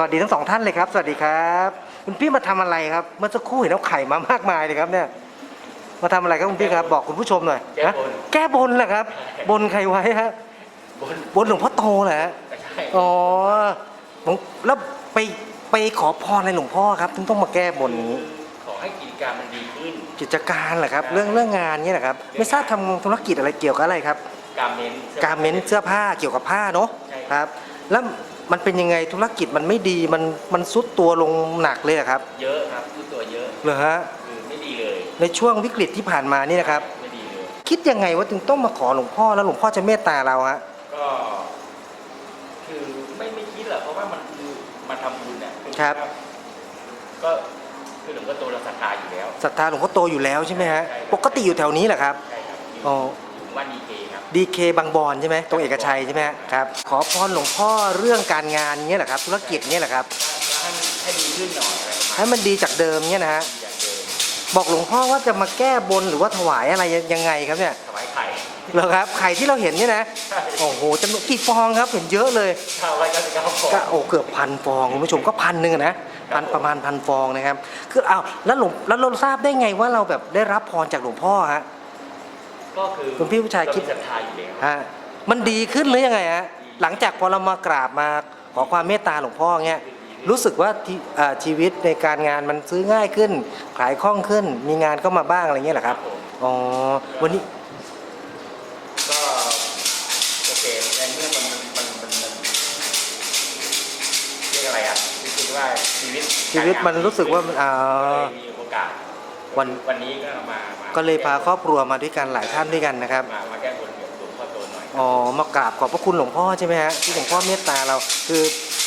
สวัสดีทั้งสองท่านเลยครับ สวัสดีครับ คุณพี่มาทำอะไรครับ เมื่อสักครู่เห็นเอาไข่มามากมายเลยครับเนี่ย มาทำอะไรครับคุณพี่ครับ บอกคุณผู้ชมหน่อยแก้บนฮะแก้บนเหรอครับ บนใครไว้ฮะบนบนหลวงพ่อโตเหรอฮะไม่ใช่อ๋อผมแล้วไปไปขอพรในหลวงพ่อครับถึงต้องมาแก้บนนี้ขอให้กิจการมันดีขึ้น กิจการเหรอครับ เรื่องเรื่องงานเนี่ยเหรอครับ ไม่ทราบทำธุรกิจอะไรเกี่ยวกับอะไรครับ การเมนการเม้นเสื้อผ้าเกี่ยวกับผ้าเนาะใช่ครับ แล้ว มันเป็นยังไงธุรกิจมันไม่ดีมันมันซุดตัวลงหนักเลยเหรอครับเยอะครับทุกตัวเยอะเหรอฮะคือไม่ดีเลยในช่วงวิกฤตที่ผ่านมานี่นะครับ ไม่ดีเลยคิดยังไงว่าถึงต้องมาขอหลวงพ่อแล้วหลวงพ่อจะเมตตาเราฮะก็คือไม่ไม่คิดหรอกเพราะว่ามันคือมาทำบุญเนี่ยอครับ ก็คือหลวงพ่อโตเราศรัทธาอยู่แล้วศรัทธาหลวงพ่อโตอยู่แล้วใช่ไหมฮะใช่ครับปกติอยู่แถวนี้เหรอครับใช่ครับอ๋อ ถึงว่าดีเคครับ ดีเคบางบอนใช่ไหมตรงเอกชัยใช่ไหมฮะครับขอพรหลวงพ่อเรื่องการงานเงี้ยเหรอครับธุรกิจเงี้ยเหรอครับถ้าให้มันให้ดีขึ้นหน่อยอะไรประมาณให้มันดีจากเดิมเงี้ยนะฮะอย่างเดิมบอกหลวงพ่อว่าจะมาแก้บนหรือว่าถวายอะไรยังไงครับเนี่ยถวายไข่เหรอครับไข่ที่เราเห็นเนี่ยนะใช่โอ้โหจำนวนกี่ฟองครับเห็นเยอะเลยถ้าไว้ก็จะเข้าของก็โอ้เกือบพันฟองคุณผู้ชมก็พันหนึ่งอะนะพันประมาณพันฟองนะครับ คืออ้าวแล้วหลวงแล้วเราทราบได้ไงว่าเราแบบได้รับพรจากหลวงพ่อฮะ ก็คือคุณพี่ผู้ชายคิดเรมีศรัทธาอยู่แล้วฮะมันดีขึ้นหรือยังไงฮะหลังจากพอเรามากราบมาขอความเมตตาหลวงพ่อเงี้ยรู้สึกว่าที่อ่าชีวิตในการงานมันซื้อง่ายขึ้น ขายคล่องขึ้น มีงานเข้ามาบ้างอะไรเงี้ยเหรอครับผมอ๋อ วันนี้ ก็โอเคในเมื่อมันมันมันมันเรียกอะไรอะรู้สึกว่าชีวิตชีวิตมันรู้สึกว่ามันอ่า ก็เลยมีโอกาส วัน วันนี้ก็มามาก็เลยพาครอบครัวมาด้วยกันหลายท่านด้วยกันนะครับ มามาแก้บนกับหลวงพ่อโตหน่อยอ๋อ มากราบขอบพระคุณหลวงพ่อใช่ไหมฮะที่หลวงพ่อเมตตาเรา คือ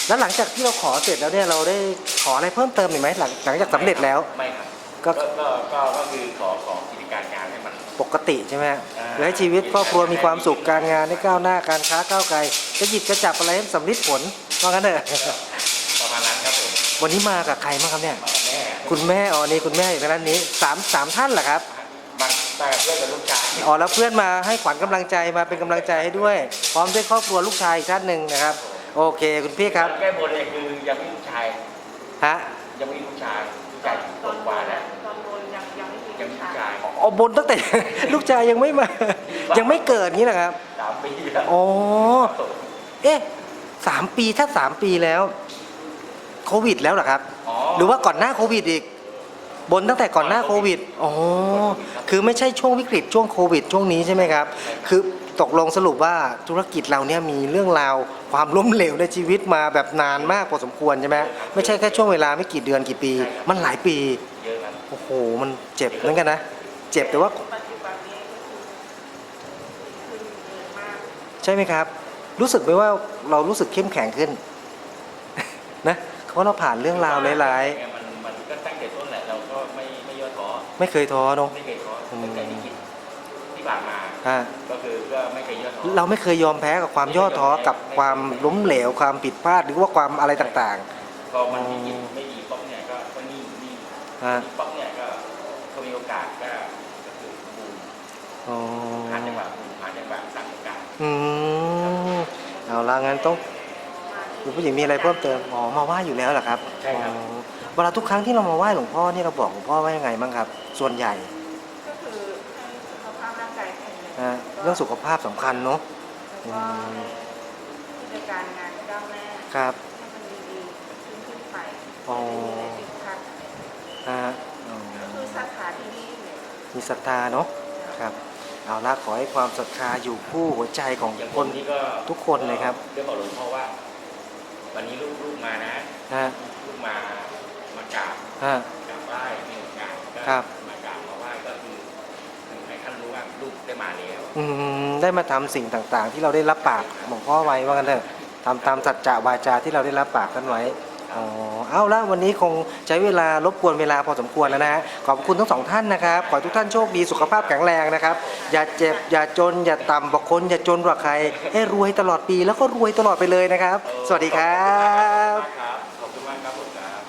แล้วหลังจากที่เราขอเสร็จแล้วเนี่ยเราได้ขออะไรเพิ่มเติมอีกไหมหลังหลังจากสำเร็จแล้ว ไม่ครับก็ ก็ก็ก็ก็คือขอขอกิจการงานให้มัน ปกติใช่ไหมฮะอ่า หรือให้ชีวิตครอบครัวมีความสุขการงานได้ก้าวหน้าการค้าก้าวไกลจะหยิบจะจับอะไรให้สำลิดผลว่างั้นเถอะ ประมาณนั้นครับผมวันนี้มากับใครบ้างครับเนี่ย มากับแม่คุณแม่อ๋อนี่คุณแม่อยู่ทางด้านนี้สามสามท่านเหรอครับมามากับเพื่อนกับลูกชายอ๋อแล้วเพื่อนมาให้ขวัญกำลังใจมาเป็นกำลังใจให้ด้วย พร้อมด้วยครอบครัวลูกชายอีกท่านหนึ่งนะครับ โอเคคุณพี่ครับแก้บนเนี่ยคือยังไม่มีลูกชายฮะยังไม่มีลูกชายลูกชายตกกว่านะตอนบนยังยังไม่มียังไม่มีลูกชายอ๋อบนตั้งแต่ ลูกชายยังไม่มา ยังไม่เกิดงี้นะครับสามปีแล้วอ๋อเอ๊ะสามปีถ้าสามปีแล้ว โควิดแล้วเหรอครับอ๋อ หรือว่าก่อนหน้าโควิดอีก บนตั้งแต่ก่อนหน้าโควิดอ๋อคือไม่ใช่ช่วงวิกฤตช่วงโควิด ช่วงนี้ใช่ไหมครับ คือตกลงสรุปว่าธุรกิจเราเนี่ยมีเรื่องราวความล้มเหลวในชีวิตมาแบบนานมากพอสมควรใช่ไหมไม่ใช่แค่ช่วงเวลาไม่กี่เดือนกี่ปี มันหลายปีเยอะครับโอ้โหมันเจ็บเหมือนกันนะเจ็บแต่ว่าปัจจุบันนี้ก็คือขึ้นเยอะมากใช่ไหมครับ รู้สึกไหมว่าเรารู้สึกเข้มแข็งขึ้น นะ เพราะเราผ่านเรื่องราวหลายมันมันก็ตั้งแต่ต้นแหละเราก็ไม่ไม่ย่อท้อๆไม่เคยท้อเนอะไม่เคยท้ออืม ตั้งแต่ที่คิดที่ผ่านมาฮะก็คือก็ไม่เคยย่อท้อเราไม่เคยยอมแพ้กับความย่อท้อกับความล้มเหลวความผิดพลาดหรือว่าความอะไรต่างพอมันวิกฤตไม่ดีป๊อกเนี่ยก็ก็นี่นี่ๆฮะป๊อกเนี่ยก็เขามีโอกาสก็ก็คือบูมอ๋อหาจังหวะบูมหาจังหวะสร้างโอกาส อืมเอาละงั้นต้อง คุณผู้หญิงมีอะไรเพิ่มเติมอ๋อมาไหว้อยู่แล้วเหรอครับใช่ครับ อ๋อเวลาทุกครั้งที่เรามาไหว้หลวงพ่อนี่เราบอกหลวงพ่อว่ายังไงบ้างครับ ส่วนใหญ่ก็คือให้สุขภาพร่างกายแข็งแรงฮะเรื่องสุขภาพสำคัญเนาะ แล้วก็ให้กิจการงานก้าวหน้าครับ ให้มันดีๆขึ้นขึ้นไปอ๋อ ไม่มีอะไรติดขัดฮะอ๋อก็คือสาขาที่นี่เนี่ยมีศรัทธาเนาะครับเอาละขอให้ความศรัทธาอยู่คู่หัวใจของอย่างคคนนที่ก็ทุกคนเลยครับ เรื่องบอกหลวงพ่อว่า วันนี้ลูกลูกมานะฮะลูกมามากราบฮะ กราบไหว้มีโอกาสก็ครับ มากราบมาไหว้ก็คือให้ท่านรู้ว่าลูกได้มาแล้วอืมได้มาทำสิ่งต่างๆ ที่เราได้รับปากหลวงพ่อไว้ว่ากันเถอะทำตามสัจจะวาจาที่เราได้รับปากกันไว้ อ๋อเอาละวันนี้คงใช้เวลารบกวนเวลาพอสมควรแล้วนะฮะขอบคุณทั้งสองท่านนะครับขอให้ทุกท่านโชคดีสุขภาพแข็งแรงนะครับ อย่าเจ็บอย่าจน อย่าต่ำบอกคนอย่าจนกว่าใคร ให้รวยตลอดปีแล้วก็รวยตลอดไปเลยนะครับ สวัสดีครับ ขอบคุณมากครับผมครับ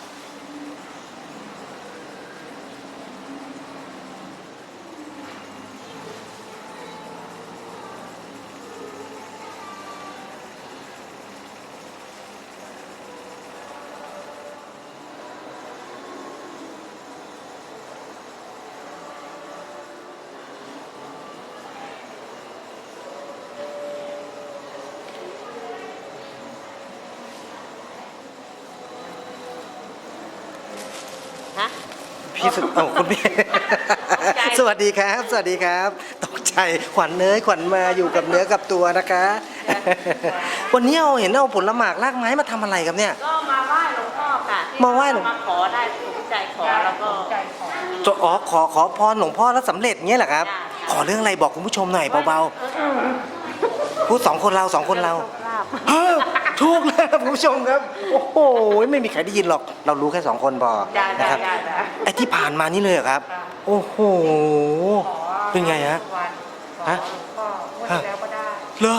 ฮะ พี่สุดเอ้าคุณพี่ตกใจสวัสดีครับ สวัสดีครับ ตกใจขวัญเนยขวัญมาอยู่กับเนื้อกับตัวนะคะ วันนี้เอาเห็นเอาผลหมากรากไม้มาทำอะไรครับเนี่ย ก็มาไหว้หลวงพ่อค่ะที่มาไหว้หลวง มาขอได้สมใจขอแล้วก็ จะอ๋อขอขอพรหลวงพ่อแล้วสำเร็จเงี้ยเหรอครับ จ้ะ ขอเรื่องอะไรบอกคุณผู้ชมหน่อยเบาๆพูดสองคนเราสองคนเราลาบเฮ้ย ถูกแล้วครับคุณผู้ชมครับ โอ้โหไม่มีใครได้ยินหรอก เรารู้แค่สองคนพอจ้านะจ้าครับจ้าจ้าไอ้ที่ผ่านมานี่เลยเหรอครับ โอ้โห เป็นไงฮะวันขอฮะหลวงพ่อเมื่อที่แล้วก็ได้เลอ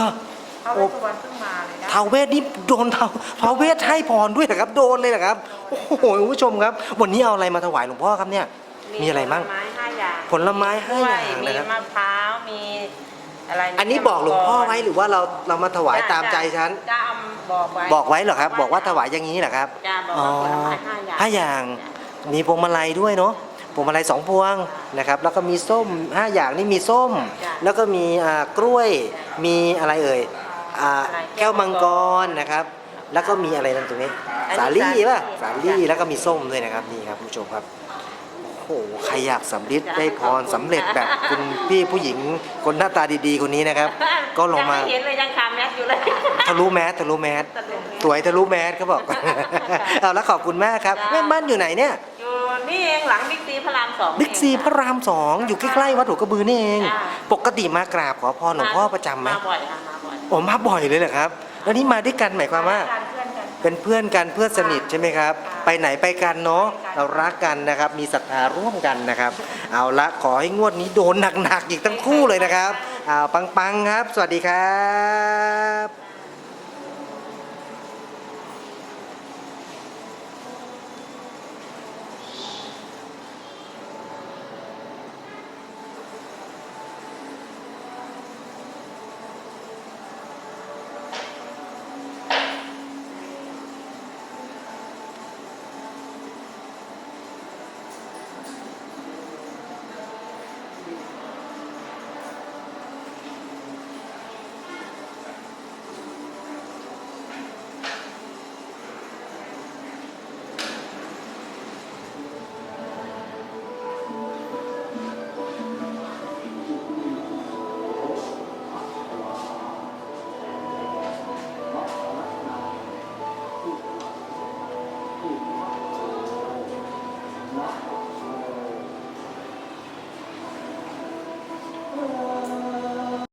เอาโอ้ไว้ทุกวันเพิ่งมาเลยนะ ท้าวเวสนี่โดนท้าวท้าวเวสให้พรด้วยเหรอครับ โดนเลยเหรอครับ โอ้โหคุณผู้ชมครับ วันนี้เอาอะไรมาถวายหลวงพ่อครับเนี่ย มีอะไรบ้าง ผลไม้ห้าอย่างผลไม้ห้าอย่างมีนะครับมะพร้าว มี อะไรอันนี้บอกหลวงพ่อไว้หรือว่าเราเรามาถวายตามใจฉันจ้าเอาบอกไว้บอกไว้เหรอครับ บอกว่าถวายอย่างนี้เหรอครับจ้าบอกว่าผลไม้ห้าอย่างห้าอย่าง มีพวงมาลัยด้วยเนาะพวงมาลัยสองพวงนะครับ แล้วก็มีส้มห้าอย่างนี่มีส้มจ้ะแล้วก็มีอ่ากล้วยมีอะไรเอ่ยอ่าอะไรแก้วมังกรนะครับ แล้วก็มีอะไรนั่นตรงนี้อันนี้สาลี่ป่ะสาสาลี่ลี่จ้ะแล้วก็มีส้มด้วยนะครับนี่ครับคุณผู้ชมครับโอ้โห ใครอยากสำลิดจ้ะได้พรขอบคุณสำเร็จแบบคุณพี่ผู้หญิงคนหน้าตาดีๆ คนนี้นะครับ ก็ลงมายังไม่เห็นเลยยังคาแมสอยู่เลย ทะลุแมสทะลุแมสตลกสวยทะลุแมสเขาบอกเอาแล้วขอบคุณมากครับจ้ะแม่บ้านอยู่ไหนเนี่ยอยู่นี่เองหลังบิ๊กซีพระรามสองบิ๊กซีเองพระรามสองอยู่ใกล้ๆวัดหัวกระบือนี่เองจ้ะปกติมากราบขอพรหลวงพ่อประจำไหมมาบ่อยค่ะมาบ่อยโอ้มาบ่อยเลยเหรอครับ แล้วนี่มาด้วยกันหมายความว่าการเพื่อนกันเป็นเพื่อนกันเพื่อนสนิทใช่ไหมครับ ไปไหนไปกันเนาะเรารักกันนะครับ มีศรัทธาร่วมกันนะครับ เอาละขอให้งวดนี้โดนหนักๆอีกทั้งคู่เลยนะครับเอาปังๆครับ สวัสดีครับ